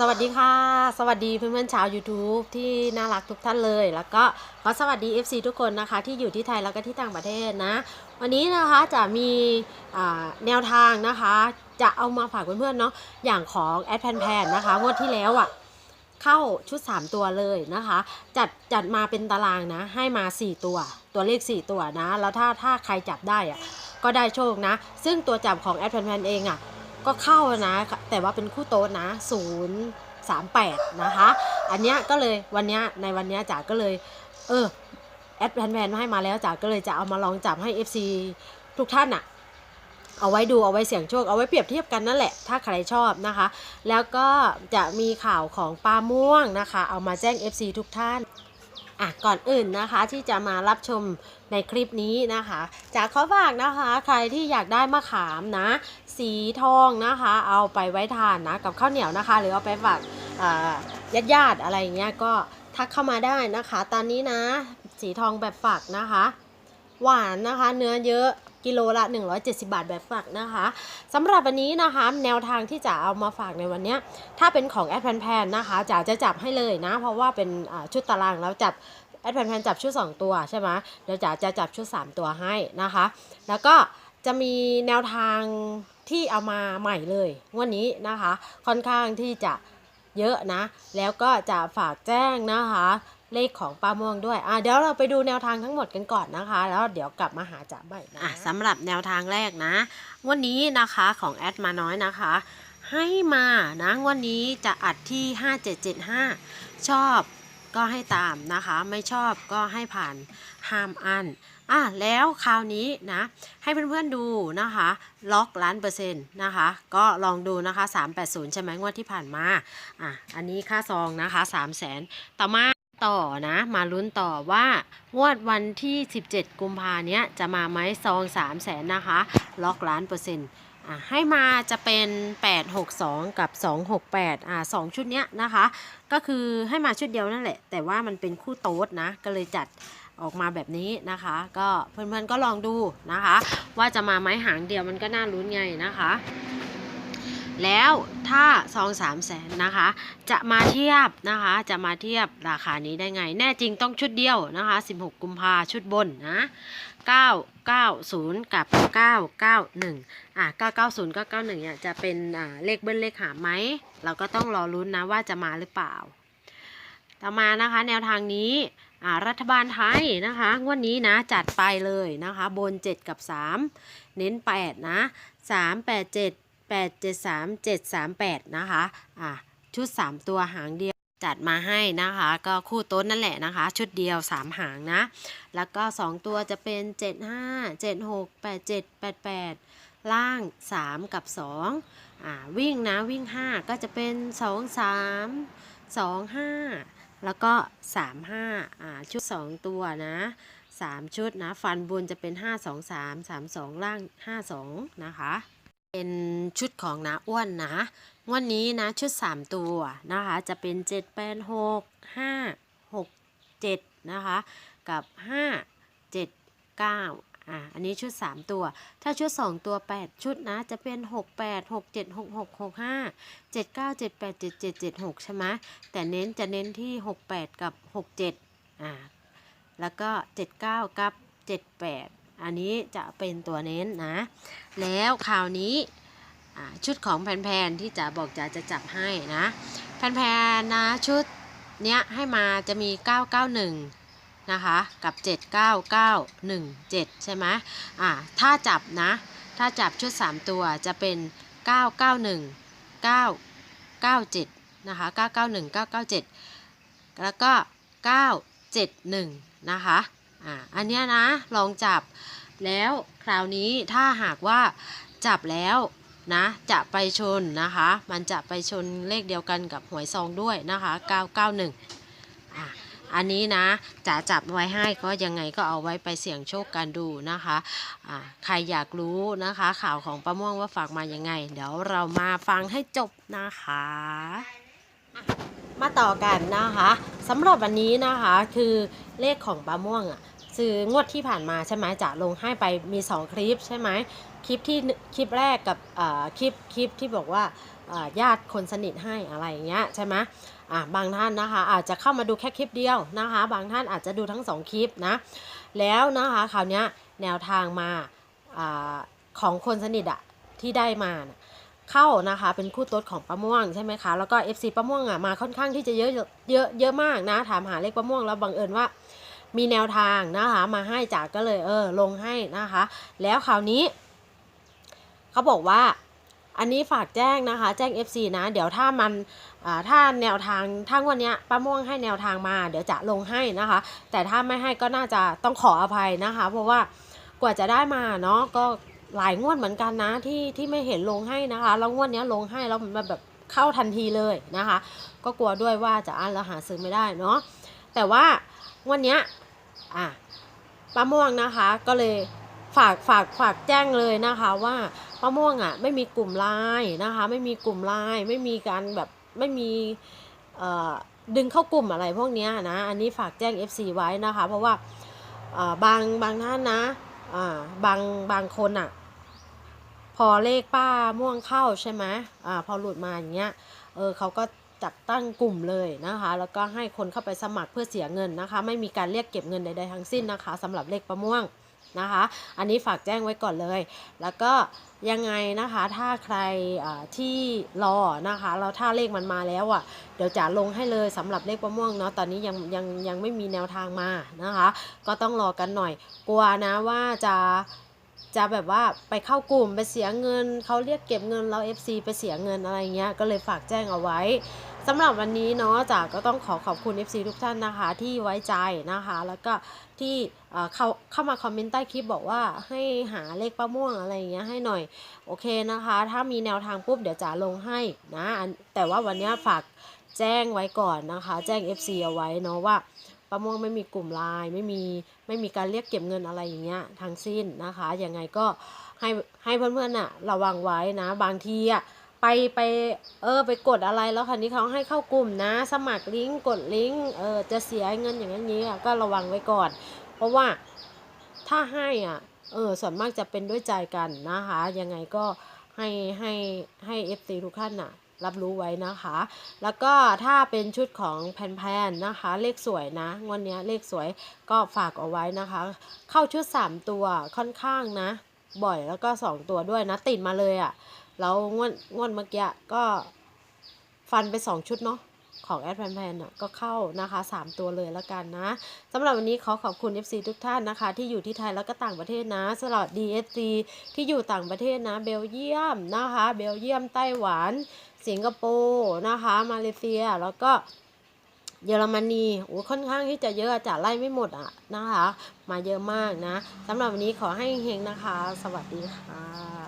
สวัสดีค่ะ สวัสดีเพื่อนๆชาว YouTube ที่น่ารักทุกท่านเลย แล้วก็ขอสวัสดี FC ทุกคนนะคะ ที่อยู่ที่ไทยแล้วก็ที่ต่างประเทศนะ วันนี้นะคะจะมีแนวทางนะคะ จะเอามาฝากเพื่อนๆเนาะอย่างของแอดแพนแพนนะคะงวดที่แล้วอะ่ะเข้าชุด 3 ตัวเลยนะคะ จัดจัดมาเป็นตารางนะ ให้มา 4 ตัว ตัวเลข 4 ตัวนะ แล้วถ้าถ้าใครจับได้อะก็ได้โชคนะ ซึ่งตัวจับของแอดแพนแพนเองอะ่ะ ก็เข้านะ แต่ว่าเป็นคู่โต๊ดนะ0 3 8 นะคะ อันเนี้ยก็เลยวันเนี้ยในวันเนี้ยจ๋าก็เลย เออแอดแพนแพนให้มาแล้วจ๋าก็เลยจะเอามาลองจับให้ FC ทุกท่านอะเอาไว้ดูเอาไว้เสี่ยงโชคเอาไว้เปรียบเทียบกันนั่นแหละ ถ้าใครชอบนะคะ แล้วก็จะมีข่าวของปลาม่วงนะคะ เอามาแจ้ง FC ทุกท่าน อะก่อนอื่นนะคะที่จะมารับชมในคลิปนี้นะคะจากขอฝากนะคะใครที่อยากได้มะขามนะ สีทองนะคะ เอาไปไว้ทานนะกับข้าวเหนียวนะคะ หรือเอาไปฝากญาติญาติอะไรอย่างเงี้ยก็ทักเข้ามาได้นะคะ ตอนนี้นะ สีทองแบบฝากนะคะ หวานนะคะ เนื้อเยอะ กิโลละ 170 บาทแบบฝักนะคะสำหรับวันนี้นะคะ แนวทางที่จะเอามาฝากในวันนี้ ถ้าเป็นของแอดแพนแพนนะคะจ๋าจะจับให้เลยนะ เพราะว่าเป็นชุดตารางแล้วจับแอดแพนแพนจับชุด 2 ตัวใช่ไหมเดี๋ยวจ๋าจะจับชุด 3 ตัวให้นะคะ แล้วก็จะมีแนวทางที่เอามาใหม่เลยวันนี้นะคะ ค่อนข้างที่จะเยอะนะ แล้วก็จะฝากแจ้งนะคะ เลขของป้าม่วงด้วย อะเดี๋ยวเราไปดูแนวทางทั้งหมดกันก่อนนะคะ แล้วเดี๋ยวกลับมาหาจ๋าใหม่นะอะสำหรับแนวทางแรกนะ วันนี้นะคะของแอดมาน้อยนะคะ ให้มานะวันนี้จะอัดที่ 5775 ชอบก็ให้ตามนะคะ ไม่ชอบก็ให้ผ่านห้ามอันอะแล้วคราวนี้นะให้เพื่อนๆดูนะคะ ล็อกล้านเปอร์เซ็นต์นะคะ ก็ลองดูนะคะ 380 ใช่ไหมงวดที่ผ่านมาอะอันนี้ค่าซองนะคะ 3 0 0แสนต่อมา ต่อนะ มาลุ้นต่อว่างวดวันที่ 17 กุมภาเนี้ยจะมาไหมซอง3 0 0แสนนะคะ ล็อกล้านเปอร์เซ็นต์อะให้มาจะเป็น 862 กับ 268 อ่า 2 ชุดเนี้ยนะคะ ก็คือให้มาชุดเดียวนั่นแหละ แต่ว่ามันเป็นคู่โต๊ดนะ ก็เลยจัดออกมาแบบนี้นะคะ ก็เพื่อนๆก็ลองดูนะคะ ว่าจะมาไม้หางเดียวมันก็น่าลุ้นไงนะคะ แล้วถ้าซองสามแสนนะคะ จะมาเทียบนะคะ จะมาเทียบราคานี้ได้ไง แน่จริงต้องชุดเดียวนะคะ 16 กุมภาชุดบนนะ 990 กับ 991 อะ 990 991เนี่ยจะเป็นอ่าเลขเบิ้ลเลขหาไหม เราก็ต้องรอลุ้นนะว่าจะมาหรือเปล่า ต่อมานะคะแนวทางนี้อ่ารัฐบาลไทยนะคะงวดนี้นะจัดไปเลยนะคะ บน 7 กับ 3 เน้น 8 นะ 3 8 7 8 7 3 7 3 8 นะคะอะชุด 3 ตัวหางเดียวจัดมาให้นะคะ ก็คู่โต้นนั่นแหละนะคะ ชุดเดียว 3 หางนะ แล้วก็ 2 ตัวจะเป็น 7 5 7 6 8 7 8 8 ล่าง 3 กับ2อ่าวิ่งนะวิ่ง 5 ก็จะเป็น 2 3 2 5 แล้วก็ 3 5อ่าชุด 2 ตัวนะ3 ชุดนะ ฟันบนจะเป็น 5 2 3 3 2 ล่าง 5 2 นะคะ เป็นชุดของนาอ้วนนะวันนี้นะชุด 3 ตัวนะคะจะเป็น 7 8 6 5 6 7นะคะกับ 5 7 9อะอันนี้ชุด 3 ตัว ถ้าชุด 2 ตัว 8 ชุดนะจะเป็น 6 8 6 7 6 6 6 5 7 9 7 8 7 7 7 6 ใช่ไหมแต่เน้นจะเน้นที่ 6 8 กับ 6 7อะแล้วก็ 79 กับ 78 อันนี้จะเป็นตัวเน้นนะ แล้วคราวนี้ชุดของแพนๆที่จะบอกจะจะจับให้นะแพนๆนะชุดเนี้ยให้มาจะมี 991 นะคะ กับ 79917 ใช่ไหมอ่าถ้าจับนะ ถ้าจับชุด 3 ตัวจะเป็น 991 997 นะคะ 991 997 แล้วก็ 971 นะคะ อ่าอันเนี้ยนะลองจับแล้วคราวนี้ถ้าหากว่าจับแล้วนะจะไปชนนะคะ มันจะไปชนเลขเดียวกันกับหวยซองด้วยนะคะ 991อะอันนี้นะจะจับไว้ให้ก็ยังไงก็เอาไว้ไปเสี่ยงโชคกันดูนะคะอ่าใครอยากรู้นะคะ ข่าวของป้าม่วงว่าฝากมายังไง เดี๋ยวเรามาฟังให้จบนะคะ มาต่อกันนะคะสำหรับวันนี้นะคะคือเลขของป้าม่วงอะ คืองวดที่ผ่านมาใช่ไหมจะลงให้ไปมี 2 คลิปใช่ไหมคลิปที่คลิปแรกกับคลิปคลิปที่บอกว่าญาติคนสนิทให้อะไรอย่างเงี้ยใช่ไหมอะบางท่านนะคะ อาจจะเข้ามาดูแค่คลิปเดียวนะคะ บางท่านอาจจะดูทั้งสองคลิปนะ แล้วนะคะคราวนี้แนวทางมาอของคนสนิทอะที่ได้มานะเข้านะคะเป็นคู่ต๊ดของป้าม่วงใช่ไหมคะแล้วก็ FC ป้าม่วงอะมาค่อนข้างที่จะเยอะเยอะเยอะมากนะถามหาเลขป้าม่วงแล้วบังเอิญว่า มีแนวทางนะคะมาให้จากก็เลยเออลงให้นะคะ แล้วคราวนี้เขาบอกว่าอันนี้ฝากแจ้งนะคะ แจ้ง FC นะ เดี๋ยวถ้ามันถ้าแนวทางถ้างวันนี้ป้าม่วงให้แนวทางมา เดี๋ยวจะลงให้นะคะ แต่ถ้าไม่ให้ก็น่าจะต้องขออภัยนะคะ เพราะว่ากว่าจะได้มาเนาะก็หลายงวดเหมือนกันนะที่ที่ไม่เห็นลงให้นะคะ แล้วงวดนี้ลงให้แล้วมันแบบเข้าทันทีเลยนะคะ ก็กลัวด้วยว่าจะอั้นแล้วหาซื้อไม่ได้เนาะแต่ว่าวันนี้ อะป้าม่วงนะคะก็เลยฝากฝากฝากแจ้งเลยนะคะว่าป้าม่วงอะไม่มีกลุ่มไลน์นะคะ ไม่มีกลุ่มไลน์ไม่มีการแบบไม่มีดึงเข้ากลุ่มอะไรพวกนี้นะ อันนี้ฝากแจ้ง FC ไว้นะคะ เพราะว่าบางบางท่านนะอ่าบางบางคนอะพอเลขป้าม่วงเข้าใช่ไหมอ่าพอหลุดมาอย่างเงี้ยเออเขาก็ จัดตั้งกลุ่มเลยนะคะ แล้วก็ให้คนเข้าไปสมัครเพื่อเสียเงินนะคะ ไม่มีการเรียกเก็บเงินใดๆทั้งสิ้นนะคะสำหรับเลขประม่วงนะคะ อันนี้ฝากแจ้งไว้ก่อนเลย แล้วก็ยังไงนะคะถ้าใครที่รอนะคะแล้วถ้าเลขมันมาแล้วอะเดี๋ยวจะลงให้เลยสำหรับเลขประม่วงเนาะตอนนี้ยังยังยังไม่มีแนวทางมานะคะ ก็ต้องรอกันหน่อย กลัวนะว่าจะ จะแบบว่าไปเข้ากลุ่มไปเสียเงิน เขาเรียกเก็บเงินแล้ว FC ไปเสียเงินอะไรเงี้ยก็เลยฝากแจ้งเอาไว้สำหรับวันนี้เนาะจากก็ต้องขอขอบคุณ FC ทุกท่านนะคะ ที่ไว้ใจนะคะ แล้วก็ที่เข้าเข้ามาคอมเมนต์ใต้คลิปบอกว่าให้หาเลขป้าม่วงอะไรอย่างเงี้ยให้หน่อย โอเคนะคะ ถ้ามีแนวทางปุ๊บเดี๋ยวจะลงให้นะแต่ว่าวันนี้ฝากแจ้งไว้ก่อนนะคะ แจ้ง FC เอาไว้เนาะว่า ป้าม่วงไม่มีกลุ่มไลน์ไม่มีไม่มีการเรียกเก็บเงินอะไรอย่างเงี้ยทั้งสิ้นนะคะยังไงก็ให้ให้เพื่อนๆน่ะระวังไว้นะบางทีอะไปไปเออไปกดอะไรแล้วคันนี้เขาให้เข้ากลุ่มนะ สมัครลิงก์กดลิงก์เออจะเสียเงินอย่างนั้นนี้ก็ระวังไว้ก่อน เพราะว่าถ้าให้อะเออส่วนมากจะเป็นด้วยใจกันนะคะยังไงก็ให้ให้ให้เอฟซีทุกท่านน่ะ รับรู้ไว้นะคะ แล้วก็ถ้าเป็นชุดของแพนๆนะคะ เลขสวยนะงวดเนี้ยเลขสวยก็ฝากเอาไว้นะคะ เข้าชุด 3 ตัวค่อนข้างนะ บ่อยแล้วก็ 2 ตัวด้วยนะติดมาเลยอะ่ะแล้วงวดงวดเมื่อกี้ก็ฟันไป 2 ชุดเนาะ ของแอดแพนแพนอะก็เข้านะคะ 3 ตัวเลยแล้วกันนะสำหรับวันนี้ขอขอบคุณ FC ทุกท่านนะคะ ที่อยู่ที่ไทยแล้วก็ต่างประเทศนะสำหรับ DFC ที่อยู่ต่างประเทศนะ เบลเยียมนะคะ เบลเยียมไต้หวัน สิงคโปร์นะคะ มาเลเซียแล้วก็เยอรมนีโอ้ค่อนข้างที่จะเยอะจะไล่ไม่หมดอะนะคะ มาเยอะมากนะสำหรับวันนี้ขอให้เฮงนะคะ สวัสดีค่ะ